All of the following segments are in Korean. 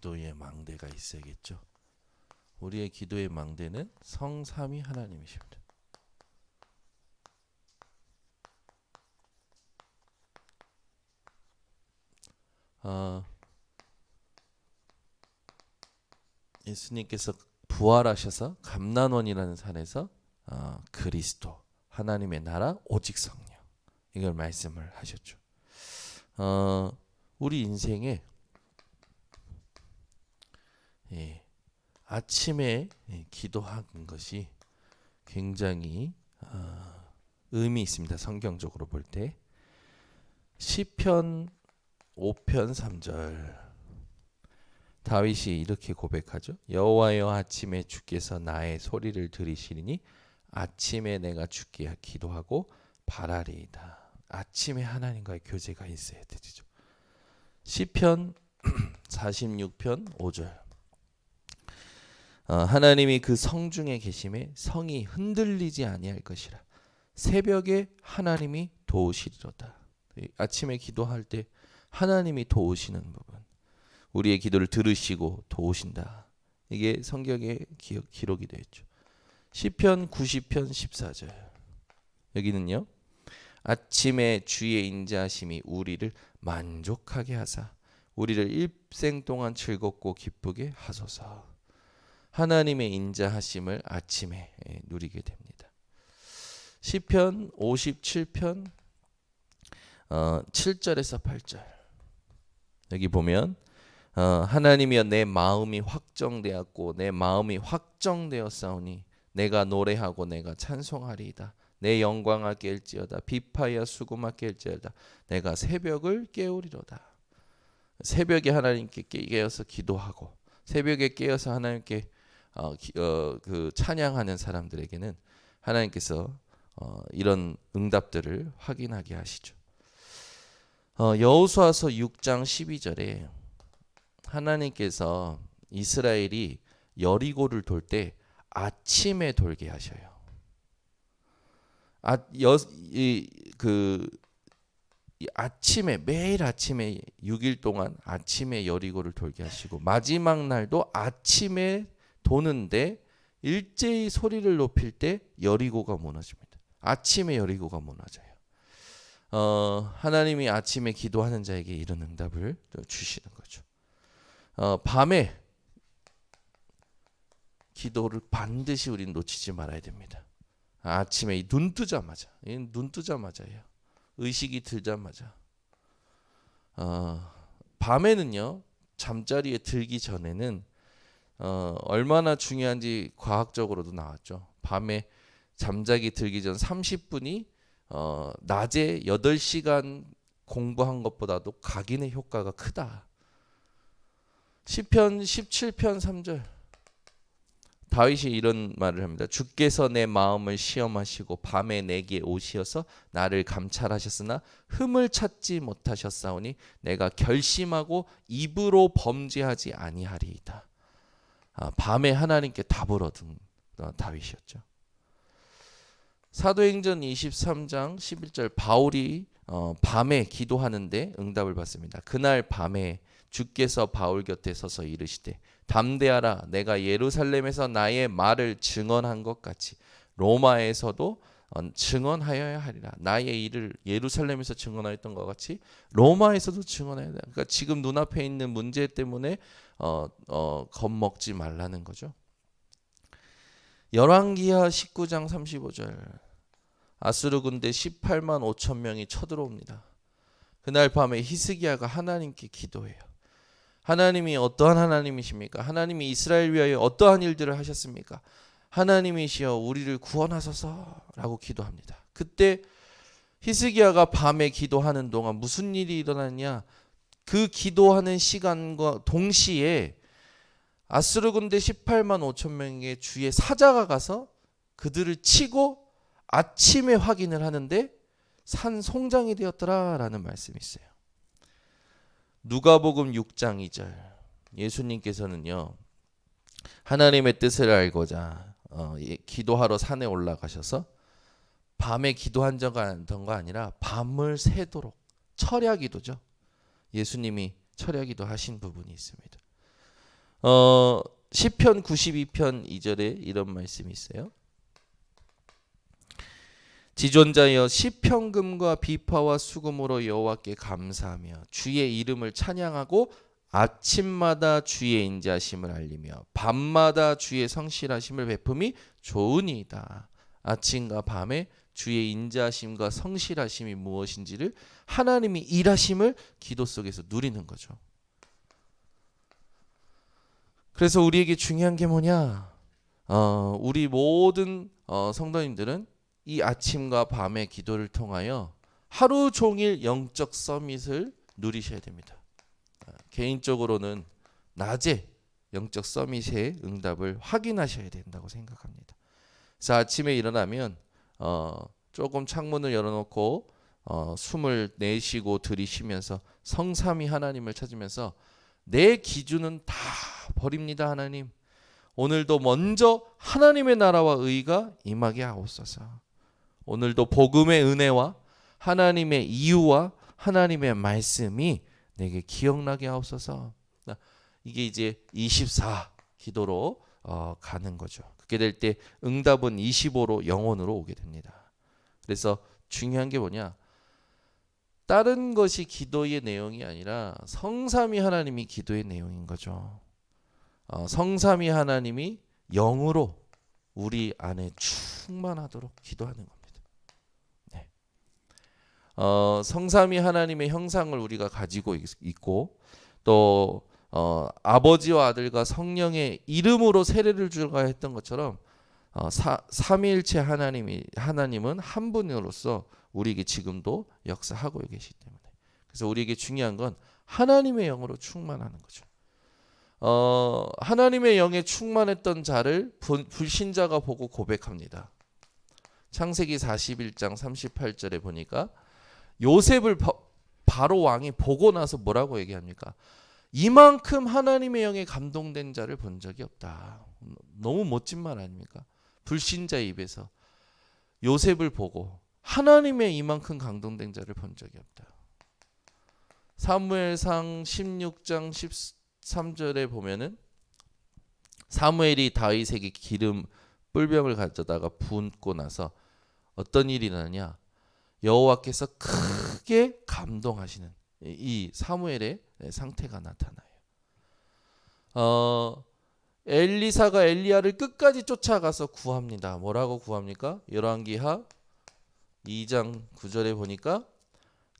기도의 망대가 있어야겠죠. 우리의 기도의 망대는 성삼위 하나님이십니다. 아, 예수님께서 부활하셔서 감난원이라는 산에서 아, 그리스도 하나님의 나라 오직 성령 이걸 말씀을 하셨죠. 어, 우리 인생에 예, 아침에 예, 기도하는 것이 굉장히 어, 의미 있습니다. 성경적으로 볼 때. 시편 5편 3절 다윗이 이렇게 고백하죠. 여호와여 아침에 주께서 나의 소리를 들으시리니 아침에 내가 주께 기도하고 바라리이다. 아침에 하나님과의 교제가 있어야 되죠. 시편 46편 5절 어, 하나님이 그 성 중에 계심에 성이 흔들리지 아니할 것이라 새벽에 하나님이 도우시리로다. 아침에 기도할 때 하나님이 도우시는 부분 우리의 기도를 들으시고 도우신다. 이게 성경에 기록, 기록이 되어 있죠. 시편 90편 14절 여기는요. 아침에 주의 인자하심이 우리를 만족하게 하사 우리를 일생 동안 즐겁고 기쁘게 하소서. 하나님의 인자하심을 아침에 예, 누리게 됩니다. 시편 57편 어, 7절에서 8절 여기 보면 어, 하나님이여 내 마음이 확정되었고 내 마음이 확정되었사오니 내가 노래하고 내가 찬송하리이다. 내 영광을 깰지어다 비파야 수고마 깰지어다 내가 새벽을 깨우리로다. 새벽에 하나님께 깨어서 기도하고 새벽에 깨어서 하나님께 어, 기, 어, 그 찬양하는 사람들에게는 하나님께서 어, 이런 응답들을 확인하게 하시죠. 어, 여호수아서 6장 12절에 하나님께서 이스라엘이 여리고를 돌 때 아침에 돌게 하셔요. 아, 여, 이, 그 이 아침에 매일 아침에 6일 동안 아침에 여리고를 돌게 하시고 마지막 날도 아침에 도는데 일제히 소리를 높일 때 여리고가 무너집니다. 아침에 여리고가 무너져요. 어, 하나님이 아침에 기도하는 자에게 이런 응답을 주시는 거죠. 어, 밤에 기도를 반드시 우리는 놓치지 말아야 됩니다. 아침에 눈 뜨자마자, 눈 뜨자마자요. 의식이 들자마자. 어, 밤에는요 잠자리에 들기 전에는 어, 얼마나 중요한지 과학적으로도 나왔죠. 밤에 잠자기 들기 전 30분이 어, 낮에 8시간 공부한 것보다도 각인의 효과가 크다. 시편 17편 3절 다윗이 이런 말을 합니다. 주께서 내 마음을 시험하시고 밤에 내게 오시어서 나를 감찰하셨으나 흠을 찾지 못하셨사오니 내가 결심하고 입으로 범죄하지 아니하리이다. 아, 밤에 하나님께 답을 얻은 다윗이었죠. 사도행전 23장 11절 바울이 어, 밤에 기도하는데 응답을 받습니다. 그날 밤에 주께서 바울 곁에 서서 이르시되 담대하라 내가 예루살렘에서 나의 말을 증언한 것 같이 로마에서도 어, 증언하여야 하리라. 나의 일을 예루살렘에서 증언하였던 것 같이 로마에서도 증언해야 돼. 그러니까 지금 눈앞에 있는 문제 때문에 어, 어, 겁먹지 말라는 거죠. 열왕기하 19장 35절 아수르 군대 18만 5천 명이 쳐들어옵니다. 그날 밤에 히스기야가 하나님께 기도해요. 하나님이 어떠한 하나님이십니까? 하나님이 이스라엘 위하여 어떠한 일들을 하셨습니까? 하나님이시여 우리를 구원하소서라고 기도합니다. 그때 히스기야가 밤에 기도하는 동안 무슨 일이 일어났냐? 그 기도하는 시간과 동시에 아스르 군대 18만 5천 명의 주의 사자가 가서 그들을 치고 아침에 확인을 하는데 산 송장이 되었더라라는 말씀이 있어요. 누가복음 6장 2절 예수님께서는요 하나님의 뜻을 알고자 어, 기도하러 산에 올라가셔서 밤에 기도한 적가 아니라 밤을 새도록 철야 기도죠. 예수님이 철야 기도 하신 부분이 있습니다. 어 시편 92편 2절에 이런 말씀이 있어요. 지존자여 시편금과 비파와 수금으로 여호와께 감사하며 주의 이름을 찬양하고 아침마다 주의 인자심을 알리며 밤마다 주의 성실하심을 베품이 좋으니이다. 아침과 밤에 주의 인자심과 성실하심이 무엇인지를 하나님이 일하심을 기도 속에서 누리는 거죠. 그래서 우리에게 중요한 게 뭐냐? 어, 우리 모든 어, 성도님들은 이 아침과 밤의 기도를 통하여 하루 종일 영적 서밋을 누리셔야 됩니다. 어, 개인적으로는 낮에 영적 서밋의 응답을 확인하셔야 된다고 생각합니다. 그래서 아침에 일어나면 어, 조금 창문을 열어놓고 어, 숨을 내쉬고 들이쉬면서 성삼위 하나님을 찾으면서 내 기준은 다 버립니다 하나님. 오늘도 먼저 하나님의 나라와 의가 임하게 하옵소서. 오늘도 복음의 은혜와 하나님의 이유와 하나님의 말씀이 내게 기억나게 하옵소서. 이게 이제 24 기도로 어, 가는 거죠. 그렇게 될 때 응답은 25로 영원으로 오게 됩니다. 그래서 중요한 게 뭐냐? 다른 것이 기도의 내용이 아니라 성삼위 하나님이 기도의 내용인 거죠. 어, 성삼위 하나님이 영으로 우리 안에 충만하도록 기도하는 겁니다. 네. 어, 성삼위 하나님의 형상을 우리가 가지고 있, 있고 또 어, 아버지와 아들과 성령의 이름으로 세례를 주가 했던 것처럼 어, 사, 삼위일체 하나님이 하나님은 한 분으로서 우리에게 지금도 역사하고 계시기 때문에 그래서 우리에게 중요한 건 하나님의 영으로 충만하는 거죠. 어, 하나님의 영에 충만했던 자를 부, 불신자가 보고 고백합니다. 창세기 41장 38절에 보니까 요셉을 바, 바로 왕이 보고 나서 뭐라고 얘기합니까? 이만큼 하나님의 영에 감동된 자를 본 적이 없다. 너무 멋진 말 아닙니까? 불신자의 입에서 요셉을 보고 하나님의 이만큼 감동된 자를 본 적이 없다. 사무엘상 16장 13절에 보면은 사무엘이 다윗에게 기름 뿔병을 가져다가 붓고 나서 어떤 일이 나냐? 여호와께서 크게 감동하시는 이 사무엘의 상태가 나타나요. 어, 엘리사가 엘리야를 끝까지 쫓아가서 구합니다. 뭐라고 구합니까? 열왕기하 2장 9절에 보니까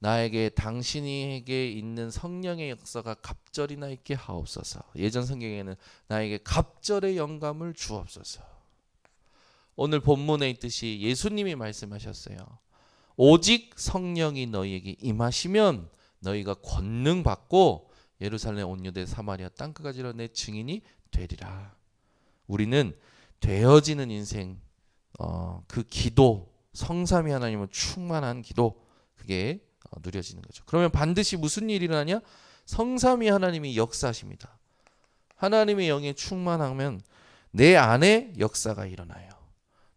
나에게 당신에게 있는 성령의 역사가 갑절이나 있게 하옵소서. 예전 성경에는 나에게 갑절의 영감을 주옵소서. 오늘 본문에 있듯이 예수님이 말씀하셨어요. 오직 성령이 너희에게 임하시면 너희가 권능 받고 예루살렘 온 유대 사마리아 땅 끝까지로 내 증인이 되리라. 우리는 되어지는 인생 어, 그 기도 성삼위 하나님은 충만한 기도 그게 어, 누려지는 거죠. 그러면 반드시 무슨 일이 일어나냐? 성삼위 하나님이 역사하십니다. 하나님의 영에 충만하면 내 안에 역사가 일어나요.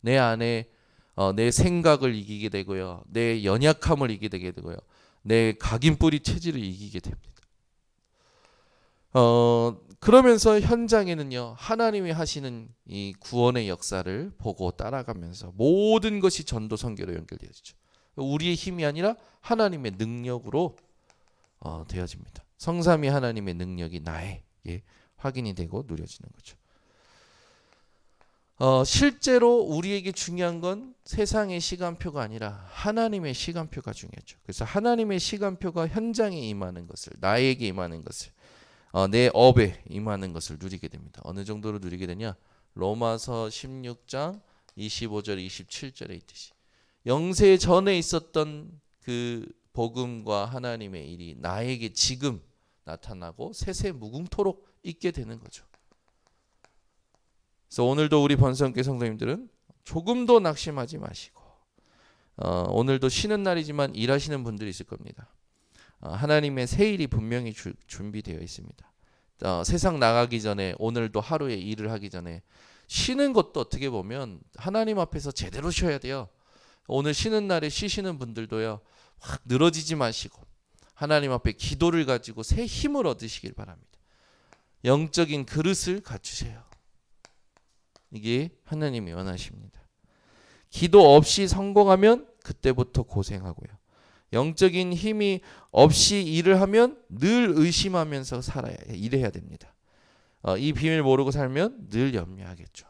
내 안에 어, 내 생각을 이기게 되고요. 내 연약함을 이기게 되고요. 내 각인뿌리 체질을 이기게 됩니다. 어, 그러면서 현장에는요 하나님이 하시는 이 구원의 역사를 보고 따라가면서 모든 것이 전도 선교로 연결되어지죠. 우리의 힘이 아니라 하나님의 능력으로 어, 되어집니다. 성삼위 하나님의 능력이 나에게 확인이 되고 누려지는 거죠. 어, 실제로 우리에게 중요한 건 세상의 시간표가 아니라 하나님의 시간표가 중요하죠. 그래서 하나님의 시간표가 현장에 임하는 것을 나에게 임하는 것을 어, 내 업에 임하는 것을 누리게 됩니다. 어느 정도로 누리게 되냐? 로마서 16장 25절 27절에 있듯이 영세 전에 있었던 그 복음과 하나님의 일이 나에게 지금 나타나고 세세 무궁토록 있게 되는 거죠. 그래서 오늘도 우리 번성교 성도님들은 조금도 낙심하지 마시고 어, 오늘도 쉬는 날이지만 일하시는 분들이 있을 겁니다. 어, 하나님의 새 일이 분명히 주, 준비되어 있습니다. 어, 세상 나가기 전에 오늘도 하루에 일을 하기 전에 쉬는 것도 어떻게 보면 하나님 앞에서 제대로 쉬어야 돼요. 오늘 쉬는 날에 쉬시는 분들도요. 확 늘어지지 마시고 하나님 앞에 기도를 가지고 새 힘을 얻으시길 바랍니다. 영적인 그릇을 갖추세요. 이게 하나님이 원하십니다. 기도 없이 성공하면 그때부터 고생하고요. 영적인 힘이 없이 일을 하면 늘 의심하면서 살아야 일해야 됩니다. 어, 이 비밀 모르고 살면 늘 염려하겠죠.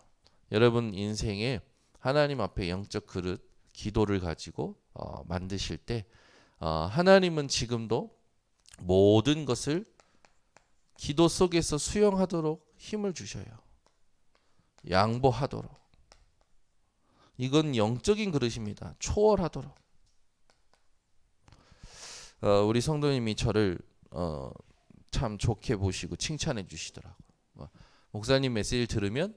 여러분 인생에 하나님 앞에 영적 그릇 기도를 가지고 어, 만드실 때 어, 하나님은 지금도 모든 것을 기도 속에서 수용하도록 힘을 주셔요. 양보하도록. 이건 영적인 그릇입니다. 초월하도록. 어, 우리 성도님이 저를 어, 참 좋게 보시고 칭찬해 주시더라고. 요 목사님 메시지를 들으면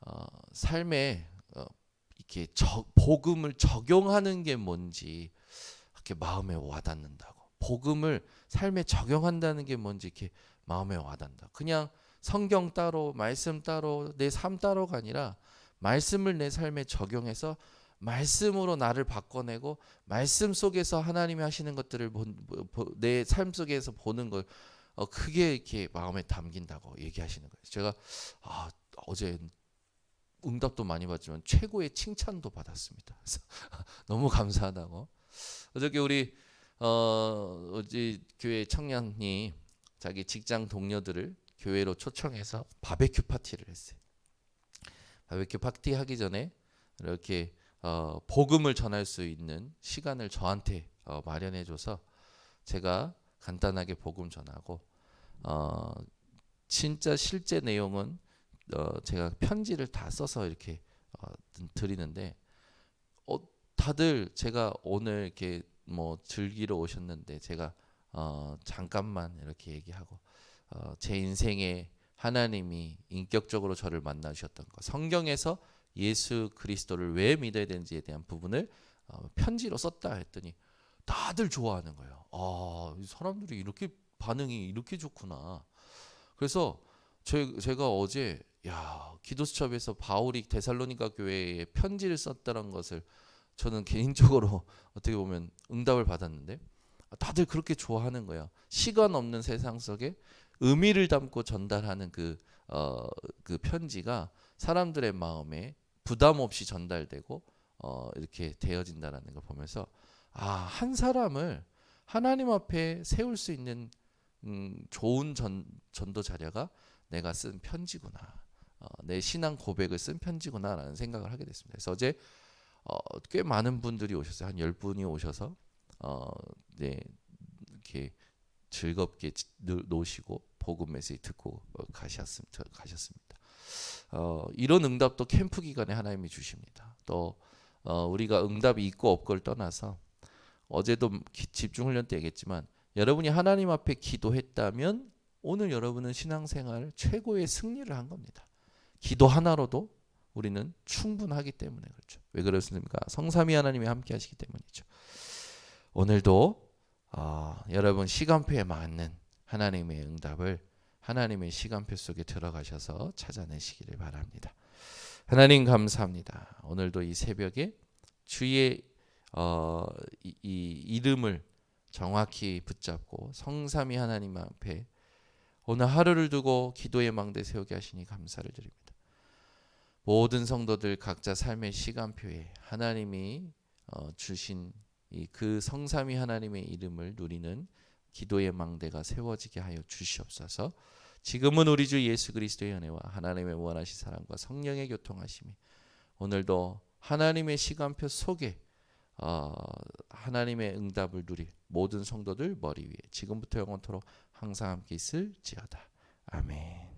어, 삶에 어, 이렇게 저, 복음을 적용하는 게 뭔지 이렇게 마음에 와닿는다고. 복음을 삶에 적용한다는 게 뭔지 이렇게 마음에 와닿는다. 그냥 성경 따로 말씀 따로 내 삶 따로가 아니라 말씀을 내 삶에 적용해서 말씀으로 나를 바꿔내고 말씀 속에서 하나님이 하시는 것들을 내 삶 속에서 보는 걸 어, 크게 이렇게 마음에 담긴다고 얘기하시는 거예요. 제가 아, 어제 응답도 많이 받지만 최고의 칭찬도 받았습니다. 너무 감사하다고. 어저께 우리 어, 어제 교회 청년이 자기 직장 동료들을 교회로 초청해서 바베큐 파티를 했어요. 바베큐 파티 하기 전에 이렇게 어, 복음을 전할 수 있는 시간을 저한테 어, 마련해줘서 제가 간단하게 복음 전하고 어, 진짜 실제 내용은 어, 제가 편지를 다 써서 이렇게 어, 드리는데 어, 다들 제가 오늘 이렇게 뭐 즐기러 오셨는데 제가 어, 잠깐만 이렇게 얘기하고 어, 제 인생에 하나님이 인격적으로 저를 만나 주셨던 것 성경에서 예수 그리스도를 왜 믿어야 되는지에 대한 부분을 어, 편지로 썼다 했더니 다들 좋아하는 거예요. 아, 사람들이 이렇게 반응이 이렇게 좋구나. 그래서 제, 제가 어제 야 기도수첩에서 바울이 데살로니가 교회에 편지를 썼다는 것을 저는 개인적으로 어떻게 보면 응답을 받았는데 다들 그렇게 좋아하는 거야. 시간 없는 세상 속에 의미를 담고 전달하는 그, 어, 그 편지가 사람들의 마음에 부담 없이 전달되고 어, 이렇게 되어진다라는 걸 보면서 아, 한 사람을 하나님 앞에 세울 수 있는 음, 좋은 전, 전도 자료가 내가 쓴 편지구나. 어, 내 신앙 고백을 쓴 편지구나라는 생각을 하게 됐습니다. 그래서 어제 어, 꽤 많은 분들이 오셨어요. 한 열분이 오셔서 어, 네, 이렇게 즐겁게 노시고 복음 메시지 듣고 어, 가셨습니다. 가셨습니다. 어, 이런 응답도 캠프 기간에 하나님이 주십니다. 또 어, 우리가 응답이 있고 없고를 떠나서 어제도 집중 훈련 때 얘기했지만 여러분이 하나님 앞에 기도했다면 오늘 여러분은 신앙생활 최고의 승리를 한 겁니다. 기도 하나로도 우리는 충분하기 때문에 그렇죠. 왜 그렇습니까? 성삼위 하나님이 함께 하시기 때문이죠. 오늘도 어, 여러분 시간표에 맞는 하나님의 응답을 하나님의 시간표 속에 들어가셔서 찾아내시기를 바랍니다. 하나님 감사합니다. 오늘도 이 새벽에 주의 어, 이, 이 이름을 정확히 붙잡고 성삼위 하나님 앞에 오늘 하루를 두고 기도의 망대 세우게 하시니 감사를 드립니다. 모든 성도들 각자 삶의 시간표에 하나님이 어, 주신 그 성삼위 하나님의 이름을 누리는 기도의 망대가 세워지게 하여 주시옵소서. 지금은 우리 주 예수 그리스도의 은혜와 하나님의 무한하신 사랑과 성령의 교통하심이 오늘도 하나님의 시간표 속에 어, 하나님의 응답을 누릴 모든 성도들 머리 위에 지금부터 영원토록 항상 함께 있을지어다. 아멘.